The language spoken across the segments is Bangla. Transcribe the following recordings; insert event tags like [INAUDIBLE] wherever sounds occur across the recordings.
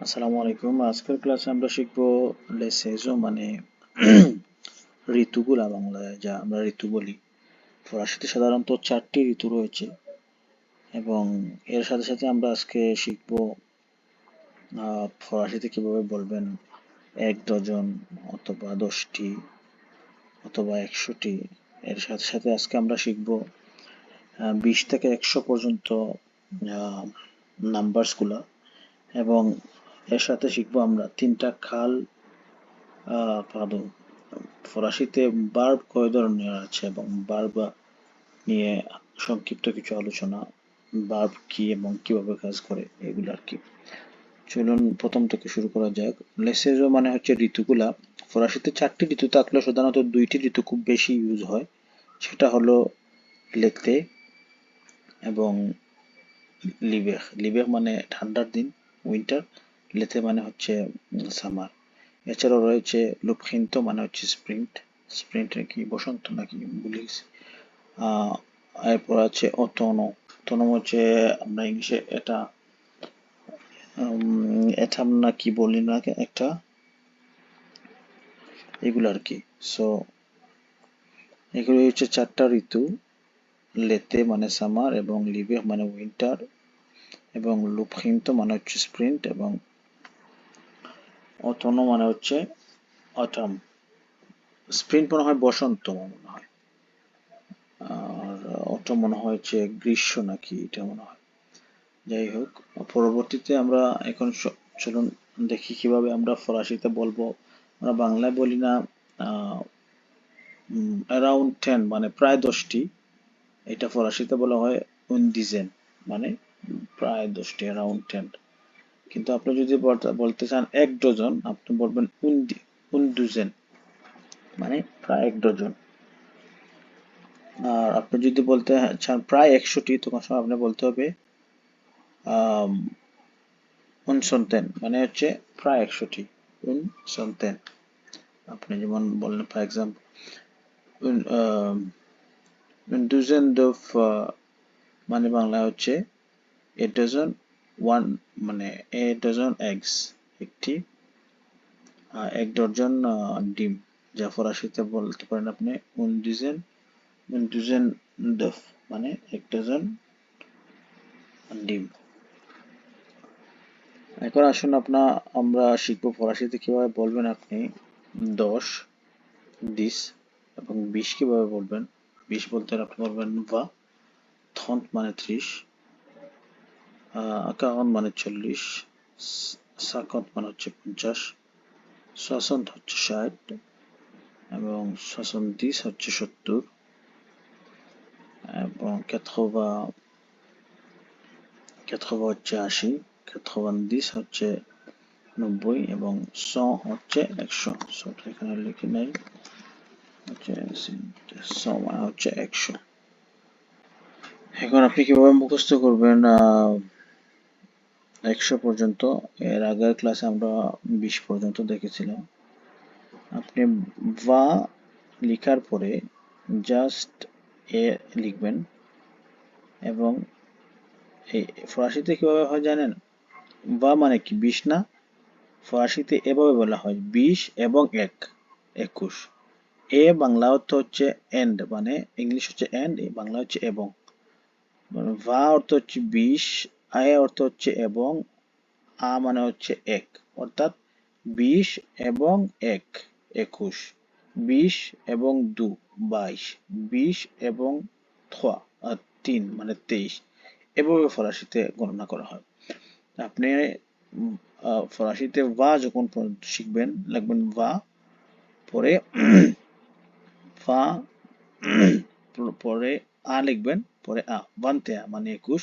আসসালামু আলাইকুম। আজকের ক্লাসে আমরা শিখব লেসেজো মানে [CLEARS THROAT] ঋতুগুলা বাংলায়, যা আমরা ঋতু বলি। ফরাসিতে সাধারণত চারটি ঋতু রয়েছে এবং এর সাথে সাথে আমরা আজকে শিখব ফরাসিতে কীভাবে বলবেন এক ডজন অথবা দশটি অথবা একশোটি। এর সাথে সাথে আজকে আমরা শিখব বিশ থেকে একশো পর্যন্ত নাম্বারসগুলা এবং এর সাথে শিখব আমরা তিনটা খাল আহ, ফরাসিতে বার্ব কয় ধরনের আছে এবং বার্ব নিয়ে সংক্ষিপ্ত কিছু আলোচনা বার্ব কি এবং কীভাবে কাজ করে এগুলো আর কি। চলুন প্রথম থেকে শুরু করা যাক। লেসেজো মানে হচ্ছে ঋতুগুলা। ফরাসিতে চারটি ঋতু থাকলে সাধারণত দুইটি ঋতু খুব বেশি ইউজ হয়। সেটা হলো লেতে এবং লিবের লিবের মানে ঠান্ডার দিন উইন্টার লেতে মানে হচ্ছে সামার এছাড়াও রয়েছে লুপখিন্ত মানে হচ্ছে স্প্রিন্ট স্প্রিন্ট কি বসন্ত নাকি আহ, এরপর আছে অতনো। অতনো হচ্ছে আমরা ইংলিশে এটা এটা আমরা কি বলি না একটা এগুলো আর কি। সো এগুলো হচ্ছে চারটা ঋতু। লেতে মানে সামার এবং লিবে মানে উইন্টার এবং লুপখিন্ত মানে হচ্ছে স্প্রিন্ট এবং অতনো মানে হচ্ছে অটাম। স্প্রিন্ট মনে হয় বসন্ত মনে হয়। আর অটো মনে হয় হচ্ছে গ্রীষ্ম নাকি এটা মনে হয়। যাই হোক, পরবর্তীতে আমরা এখন চলুন দেখি কীভাবে আমরা ফরাসিতে বলব। আমরা বাংলায় বলি না অ্যারাউন্ড টেন মানে প্রায় দশটি। এটা ফরাসিতে বলা হয় উনডিজেন মানে প্রায় দশটি অ্যারাউন্ড টেন কিন্তু আপনি যদি বলতে- চান এক ডজন, আপনি বলবেন উনডি, উনডুজেন মানে প্রায় এক ডজন। আর আপনি যদি বলতে চান প্রায় একশোটি তখন সময় আপনি বলতে হবে উনসন্তেন মানে হচ্ছে প্রায় একশোটি, উনসন্তেন। আপনি যেমন বললেন ফর এক্সাম্পল দফ মানে বাংলা হচ্ছে এ ডজন ওয়ান মানে এ ডজন এগস একটি এক ডজন ডিম, যা ফরাসিতে বলতে পারেন আপনি উন ডিজেন উন ডিজেন দফ মানে এক ডজন ডিম। এখন আসুন আপনা, আমরা শিখব ফরাসিতে কীভাবে বলবেন আপনি দশ দিস এবং বিশ কীভাবে বলবেন। বিশ বলতে আপনি বলবেন বা, থন্ট মানে ত্রিশ। কারণ মানে চল্লিশ সাকন্ত মানে হচ্ছে পঞ্চাশ সসন্ত হচ্ছে ষাট, এবং সসন্তিস হচ্ছে সত্তর, এবং কেথবা কেথবা হচ্ছে আশি কেথবান্দিস হচ্ছে নব্বই, এবং স হচ্ছে একশো সটা এখানে লিখে নেই। হচ্ছে স মানে হচ্ছে একশো। এখন আপনি কীভাবে মুখস্থ করবেন? একশো পর্যন্ত, এর আগের ক্লাসে আমরা বিশ পর্যন্ত দেখেছিলাম। আপনি বা লেখার পরে জাস্ট এ লিখবেন এবং এই ফরাসিতে কীভাবে হয় জানেন? বা মানে কি, বিশ না? ফরাসিতে এভাবে বলা হয়, বিশ এবং এক, একুশ। এ বাংলা অর্থ হচ্ছে এন্ড মানে ইংলিশ হচ্ছে এন্ড বাংলা হচ্ছে এবং। va অর্থ হচ্ছে বিশ আয় অর্থ হচ্ছে এবং, আ মানে হচ্ছে এক। অর্থাৎ বিশ এবং এক, একুশ। বিশ এবং দু, বাইশ। বিশ এবং থা তিন মানে তেইশ। এভাবে ফরাসিতে গণনা করা হয়। আপনি ফরাসিতে va যখন শিখবেন, লিখবেন va পরে [CLEARS THROAT] va [CLEARS THROAT] পরে আ লিখবেন, পরে আ। ভান্তে মানে একুশ।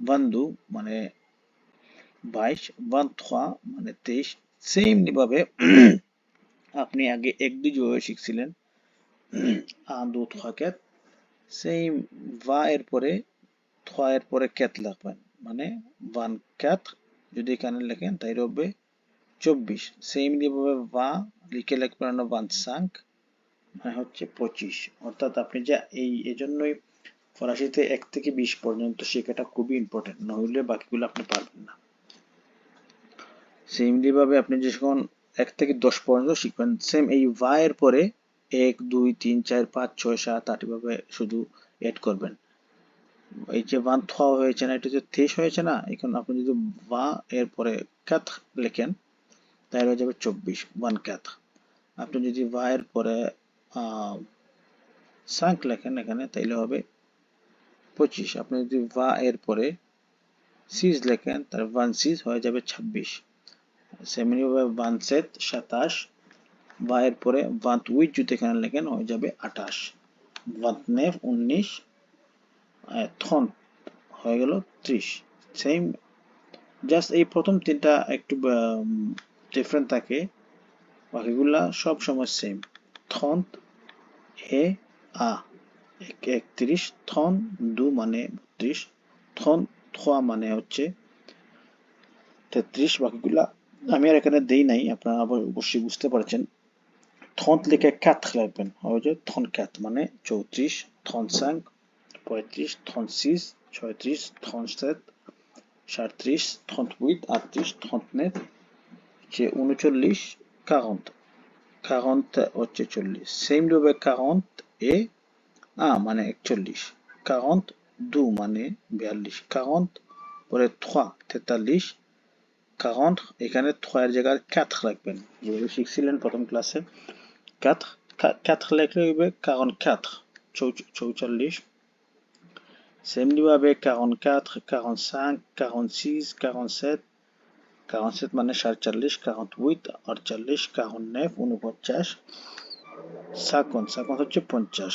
ভান্দু মানে বাইশ ভান্থা মানে আপনি আগে শিখছিলেন। সেম এর পরে থা এর পরে লিখবেন মানে ওয়ান ক্যাত যদি এখানে লেখেন তাই হবে চব্বিশ। সেমলি ভাবে ভা, লিখে ওয়ান সাঙ্ক মানে হচ্ছে পঁচিশ। অর্থাৎ আপনি যা এই, এজন্যই ফরাসিতে এক থেকে বিশ পর্যন্ত শেখাটা খুবই ইম্পর্টেন্ট নইলে বাকিগুলো আপনি পারবেন না। সেমলি ভাবে আপনি যখন এক থেকে দশ পর্যন্ত শিখবেন সেম এই এর পরে এক, দুই, তিন, চার, পাঁচ, ছয়, সাত, আট এভাবে শুধু এড করবেন। এই যে ওয়ান থ হয়েছে না, এটা যে তেইশ হয়েছে না, এখন আপনি যদি va এর পরে ক্যাথ লেখেন, তাহলে হয়ে যাবে চব্বিশ ওয়ান ক্যাথ আপনি যদি va এর পরে সাঙ্ক লেখেন এখানে, তাইলে হবে পঁচিশ। আপনি যদি va এর পরে সিজ লেখেন, তাহলে ওয়ান সিজ হয়ে যাবে ছাব্বিশ। ওয়ান সেট সাতাশ। বা এর পরে ওয়ান্ট উইথ যদি এখানে লেখেন, হয়ে যাবে আঠাশ। ওয়ান্ট নেফ উনিশ থন হয়ে গেল ত্রিশ। সেম জাস্ট এই প্রথম তিনটা একটু ডিফারেন্ট থাকে। বাকিগুলা সব সময় সেম থন এ আ একত্রিশ, থন, দু মানে বত্রিশ, থন, থোয়া মানে হচ্ছে তেত্রিশ বাকিগুলা। আমি আর এখানে দেই নাই, আপনারা অবশ্যই বুঝতে পারছেন। থন লিখে ক্যাথ লাগবেন হবে থন ক্যাথ মানে চৌত্রিশ, থন সাং পঁয়ত্রিশ, থন সিস ছয়ত্রিশ, থন সেত সাঁত্রিশ, থন উইথ আটত্রিশ, থন নেট হচ্ছে উনচল্লিশ কারন্ত কারন্ত হচ্ছে চল্লিশ। সেম রূপে কারন্ত এ মানে একচল্লিশ। কারন্ত দু মানে বিয়াল্লিশ। কারন্ত পরে থ্রা তেতাল্লিশ। কারণ এখানে থয়ের জায়গায় ক্যাথ রাখবেন। যেভাবে শিখছিলেন প্রথম ক্লাসে ক্যাথ ক্যাথ লেখলে হইবে কারণ ক্যাথ চৌচল্লিশ। সেমনিভাবে কারণ ক্যাথ কারণ সাঁক কারণ সিক্স কারণ সেট কারণ সেট মানে সাতচল্লিশ কারণ উইথ আটচল্লিশ কারণ নেফ উনপঞ্চাশ সাকন সাকন হচ্ছে পঞ্চাশ।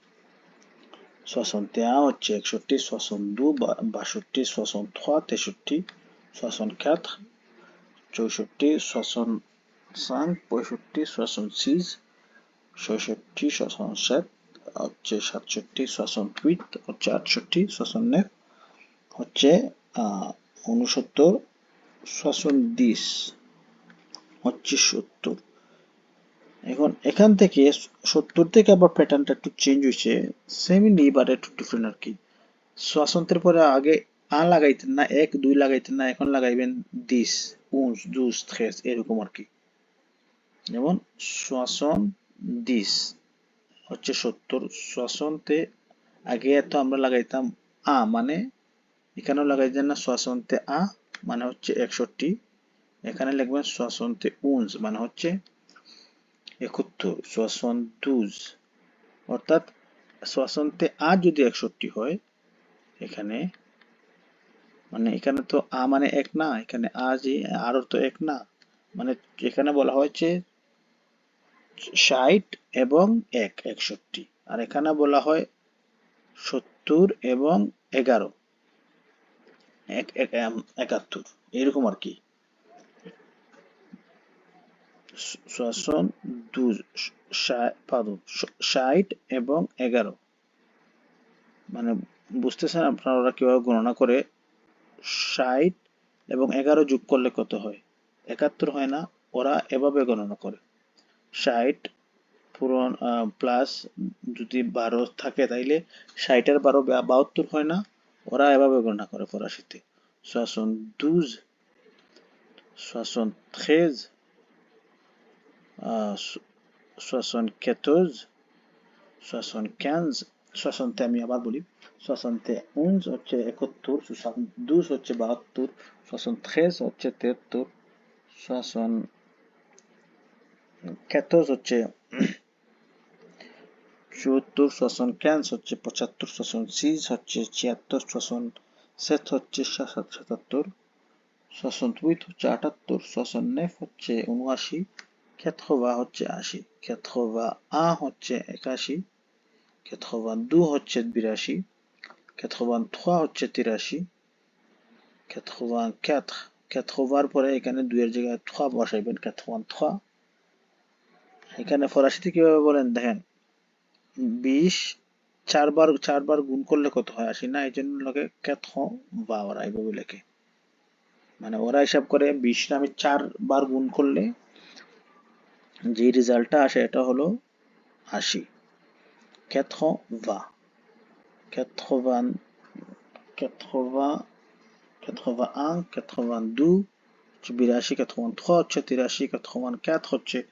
61, check shorty 62, bas shorty 63, t'es shorty 64, chou shorty 65, poi shorty 66, chou shorty 67, hoche chat shorty 68, hoche chat shorty 69, hoche onu shorty 70, hoche shorty এখন এখান থেকে সত্তর থেকে আবার প্যাটার্নটা একটু চেঞ্জ হয়েছে সেমিলি বাট একটু ডিফারেন্ট আর কি। সোয়াশন্তের পরে আগে আ লাগাইতেন না, এক, দুই লাগাইতেন না, এখন লাগাইবেন দিস উনস দুস থ্রেস এরকম আর কি। যেমন শ্বাসন দিস হচ্ছে সত্তর শ্বাসনতে আগে এত আমরা লাগাইতাম আ মানে এখানেও লাগাইতেন না শ্বাসনতে আ মানে হচ্ছে একষট্টি, এখানে লিখবেন শ্বাসনতে উনস মানে হচ্ছে একাত্তর শ্বাসন দুজ অর্থাৎ শ্বাসনতে আ যদি একষট্টি হয়, এখানে মানে এখানে তো আ মানে এক না, এখানে আ যে, আরও তো এক না। মানে এখানে বলা হয়েছে ষাট এবং এক, একষট্টি। আর এখানে বলা হয় সত্তর এবং এগারো। একাত্তর। এরকম আর কি। সোয়াশন এগারো। মানে বুঝতেছেন আপনারা ওরা গণনা করে ষাট এবং এগারো যোগ করলে কত হয়? একাত্তর হয় না, ওরা এভাবে গণনা করে। ষাট প্লাস যদি বারো থাকে তাইলে ষাটের বারো বাহাত্তর হয় না, ওরা এভাবে গণনা করে ফরাসিতে। শাসন দুজ শাসন থ্রেজ 75, 75, 60 আমি আবার বলি 71 হচ্ছে 71, 72 হচ্ছে 72, 73 হচ্ছে 73, 74 হচ্ছে 74, 75 হচ্ছে 75, 76 হচ্ছে 76, 67 হচ্ছে 77, 68 হচ্ছে 78, হচ্ছে ক্ষেত্রবা হচ্ছে আশি। আ হচ্ছে একাশি। দু হচ্ছে বিরাশি। ক্ষেত্রবান থ্রা হচ্ছে তিরাশি। ক্ষেত্রবান ক্যাথ ক্ষেত্রবার পরে এখানে দুইয়ের জায়গায় থ্রা বসাইবেন ক্ষেত্রবান থ্রা এখানে ফরাসিতে কীভাবে বলেন? দেখেন, বিশ চারবার চারবার গুণ করলে কত হয়? আসি না, এই জন্য লোকে কেথ বা ওরা এইভাবে লেখে। মানে ওরা হিসাব করে বিশটা আমি চারবার গুণ করলে যে রেজাল্টটা আসে এটা হলো আশি কেথ বা কেথ-vingt, quatre-vingt, quatre-vingt-un, quatre-vingt-deux হচ্ছে বিরাশি quatre-vingt-trois হচ্ছে তিরাশি quatre-vingt-quatre হচ্ছে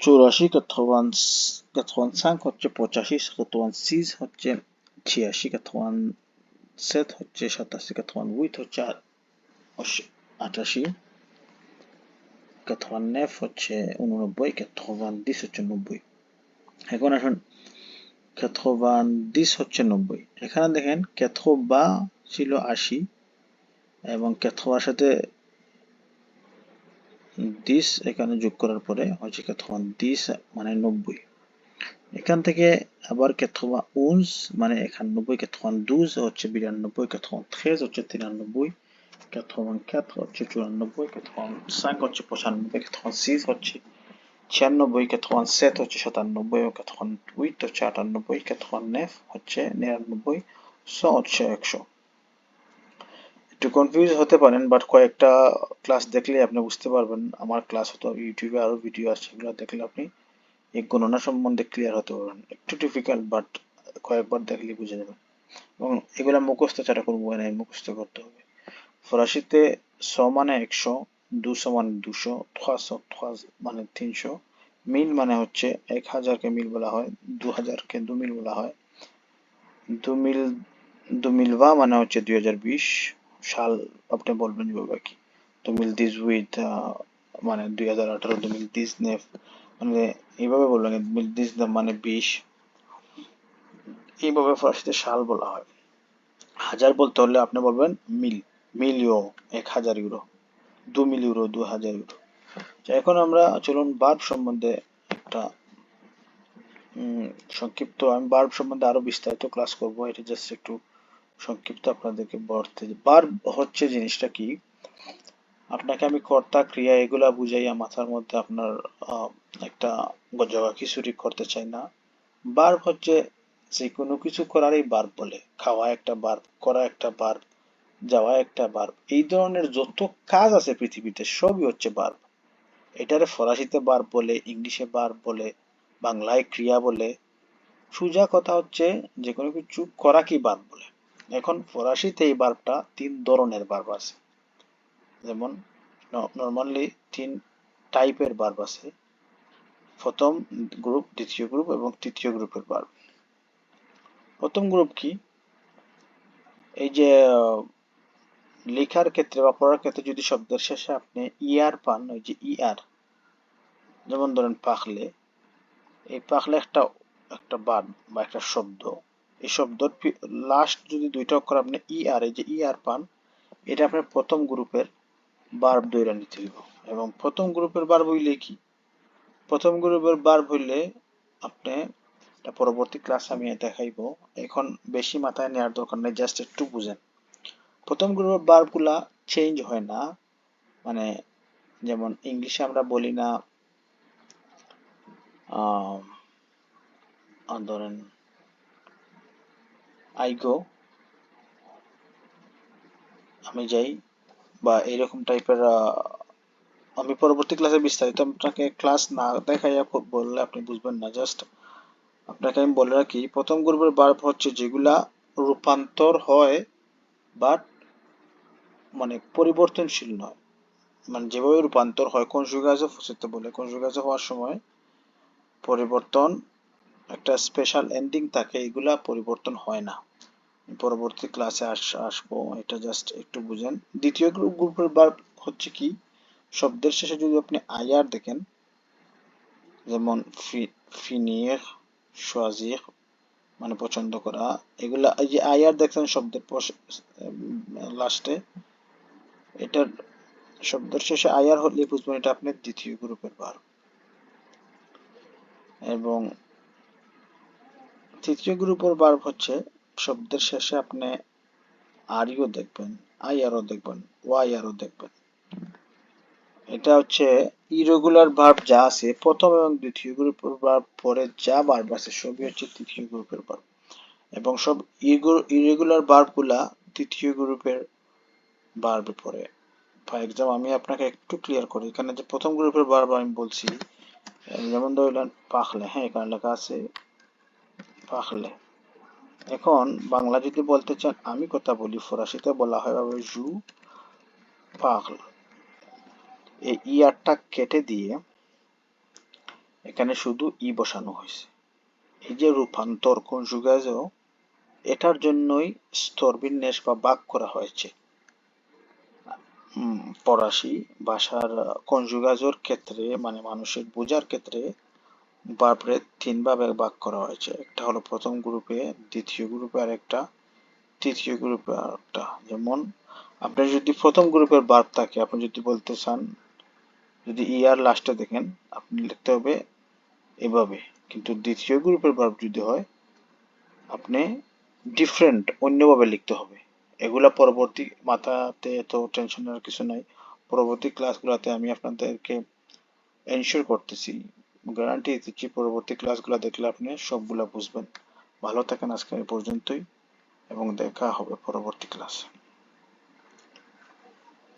চৌরাশি quatre-vingt-cinq হচ্ছে পঁচাশি quatre-vingt-six হচ্ছে ছিয়াশি quatre-vingt-sept হচ্ছে সাতাশি quatre-vingt-huit হচ্ছে আটাশি quatre-vingt-neuf হচ্ছে উননব্বই quatre-vingt-dix হচ্ছে নব্বই এখন আসুন quatre-vingt-dix হচ্ছে নব্বই এখানে দেখেন বা ছিল আশি এবং ক্যাথোবার সাথে দিস এখানে যোগ করার পরে হচ্ছে ক্যাথোবান দিস মানে নব্বই এখান থেকে আবার ক্যাথোবা উনস মানে একানব্বই ক্যাথোবান দুজ হচ্ছে বিরানব্বই ক্যাথোবান থ্রেজ হচ্ছে তিরানব্বই ক্যাথোবান ক্যাথ হচ্ছে চুরানব্বই ক্যাথোবান সাঁক হচ্ছে পঁচানব্বই ক্যাথোবান সিজ হচ্ছে ছিয়ানব্বই ক্যাথোবান সেট হচ্ছে সাতানব্বই এবং ক্যাথোবান উইট হচ্ছে আটানব্বই ক্যাথোবান নেফ হচ্ছে নিরানব্বই স হচ্ছে একশো একটু কনফিউজ হতে পারেন বাট কয়েকটা ক্লাস দেখলে আপনি বুঝতে পারবেন আমার ক্লাস হতো ইউটিউবে আরও ভিডিও আছে সেগুলো দেখলে আপনি এই গণনা সম্বন্ধে ক্লিয়ার হতে পারবেন একটু ডিফিকাল্ট বাট কয়েকবার দেখলে বুঝে যাবেন এবং এগুলো মুখস্থ ছাড়া করব না মুখস্থ করতে হবে ফরাসিতে স মানে একশো দুশো মানে দুশো থ্রাশো থ্রাস মানে তিনশো। মিল মানে হচ্ছে এক হাজারকে মিল বলা হয়, দু হাজারকে দু মিল বলা হয়। দু মিল, দু মিলবা মানে হচ্ছে দুই হাজার বিশ সাল আপনি বলবেন যেভাবে কি দু মিল দিস উইথ মানে দুই হাজার আঠারো, দু মিল দিস নেফ। মানে এইভাবে বলবেন মিল দিস মানে বিশ। এইভাবে ফরাসিতে সাল বলা হয়। হাজার বলতে হলে আপনি বলবেন মিল। মিলিও এক হাজার ইউরো, দু মিল ইউরো, দু হাজার ইউরো। এখন আমরা চলুন বার্ব সম্বন্ধে একটা সংক্ষিপ্ত, আমি বার্ব সম্বন্ধে আরও বিস্তারিত ক্লাস করব। এটা জাস্ট একটু সংক্ষিপ্ত আপনাদেরকে বলতে বার্ব হচ্ছে জিনিসটা কি? আপনাকে আমি কর্তা, ক্রিয়া এগুলা বুঝাইয়া মাথার মধ্যে আপনার একটা গজগা খিচুড়ি করতে চাই না। বার্ব হচ্ছে যে কোনো কিছু করারই বার্ব বলে। খাওয়া একটা বার্ব করা একটা বার্ব যাওয়া একটা বার্ব এই ধরনের যত কাজ আছে পৃথিবীতে, সবই হচ্ছে বার্ব এটারে ফরাসিতে বার্ব বলে, ইংলিশে বার্ব বলে, বাংলায় ক্রিয়া বলে। সুজা কথা হচ্ছে যে কোনো কিছু করা কি বার্ব বলে? এখন ফরাসিতে এই বার্বটা তিন ধরনের বার্ব আছে। যেমন নর্মালি তিন টাইপের বার্ব আছে। প্রথম গ্রুপ দ্বিতীয় গ্রুপ এবং তৃতীয় গ্রুপের বার্ব প্রথম গ্রুপ কি? এই যে লেখার ক্ষেত্রে বা পড়ার ক্ষেত্রে যদি শব্দের শেষে আপনি ইয়ার পান, ওই যে ইয়ার যেমন ধরেন পাখলে, এই পাখলে একটা একটা বাদ বা একটা শব্দ, এই শব্দর লাস্ট যদি দুইটা অক্ষর আপনি ই আর এই যে ই আর পান, এটা আপনার প্রথম গ্রুপের বার্ব দৈরা নিতে হইব। এবং প্রথম গ্রুপের বার্ব হইলে কি? প্রথম গ্রুপের বার্ব হইলে আপনি পরবর্তী ক্লাস আমি দেখাইব। এখন বেশি মাথায় নেওয়ার দরকার নেই জাস্ট একটু বুঝেন। প্রথম গ্রুপের বার্বগুলা চেঞ্জ হয় না। মানে যেমন ইংলিশে আমরা বলি না ধরেন আই গো আমি যাই, বা এইরকম টাইপের আমি পরবর্তী ক্লাসে বিস্তারিত আপনাকে ক্লাস না দেখাইয়া বললে আপনি বুঝবেন না। জাস্ট আপনাকে আমি বলে রাখি, প্রথম গ্রুপের বার্ব হচ্ছে যেগুলা রূপান্তর হয় বাট মানে পরিবর্তনশীল নয়। মানে যেভাবে রূপান্তর হয় কোন কনজুগাসে ফসিতে বলে। কোন কনজুগাসে হওয়ার সময় পরিবর্তন, একটা স্পেশাল এন্ডিং থাকে, এগুলা পরিবর্তন হয় না। পরবর্তী ক্লাসে আস, আসব, এটা জাস্ট একটু বুঝেন। দ্বিতীয় গ্রুপ গ্রুপের ভার্ব হচ্ছে কি? শব্দের শেষে যদি আপনি আয়ার দেখেন, যেমন ফিনির সোয়াজির মানে পছন্দ করা, এগুলা এই যে আয়ার দেখছেন শব্দের লাস্টে এটার শব্দের শেষে আয়ার হলে বুঝবেন এটা আপনার দ্বিতীয় গ্রুপের ভার্ব এবং তৃতীয় গ্রুপের ভার্ব হচ্ছে, শব্দের শেষে আপনি আরইও দেখবেন আই আরও দেখবেন ওয়াই আরও দেখবেন। এটা হচ্ছে ইরেগুলার ভার্ব যা আছে, প্রথম এবং দ্বিতীয় গ্রুপের ভার্ব পরে যা ভার্ব আছে, সবই হচ্ছে তৃতীয় গ্রুপের ভার্ব এবং সব ইরেগুলার ভার্বগুলা তৃতীয় গ্রুপের ভার্বে পরে। ফর এক্সাম্পল আমি আপনাকে একটু ক্লিয়ার করি। এখানে যে প্রথম গ্রুপের ভার্ব আমি বলছি যেমন ধরলেন পাখলে। হ্যাঁ এখানে লেখা আছে, পাখলে। এখন বাংলা যদি বলতে চান, আমি কথা বলি ফরাসিতে, বলা হয় ভাবে জু পাগল এই ইয়ারটা কেটে দিয়ে এখানে শুধু ই বসানো হয়েছে। এই যে রূপান্তর কোন কনজুগাজও এটার জন্যই স্তর বিন্যাস বা বাক করা হয়েছে। ফরাসি ভাষার কনজুগাজর ক্ষেত্রে মানে মানুষের বোঝার ক্ষেত্রে বার্বরে তিন ভাবে ভাগ করা হয়েছে। একটা হলো প্রথম গ্রুপে, দ্বিতীয় গ্রুপে আর একটা, তৃতীয় গ্রুপে আর একটা। যেমন আপনি যদি প্রথম গ্রুপের বার্ব থাকে, আপনি যদি বলতে চান, যদি ইয়ার লাস্টে দেখেন, আপনি লিখতে হবে এভাবে। কিন্তু দ্বিতীয় গ্রুপের বার্ব যদি হয়, আপনি ডিফারেন্ট অন্যভাবে লিখতে হবে। এগুলা পরবর্তী মাথাতে তো টেনশনের কিছু নাই। পরবর্তী ক্লাসগুলোতে আমি আপনাদেরকে এনশিওর করতেছি গ্যারান্টি দিচ্ছি পরবর্তী ক্লাসগুলো দেখলে আপনি সবগুলা বুঝবেন। ভালো থাকেন আজকে এই পর্যন্তই, এবং দেখা হবে পরবর্তী ক্লাসে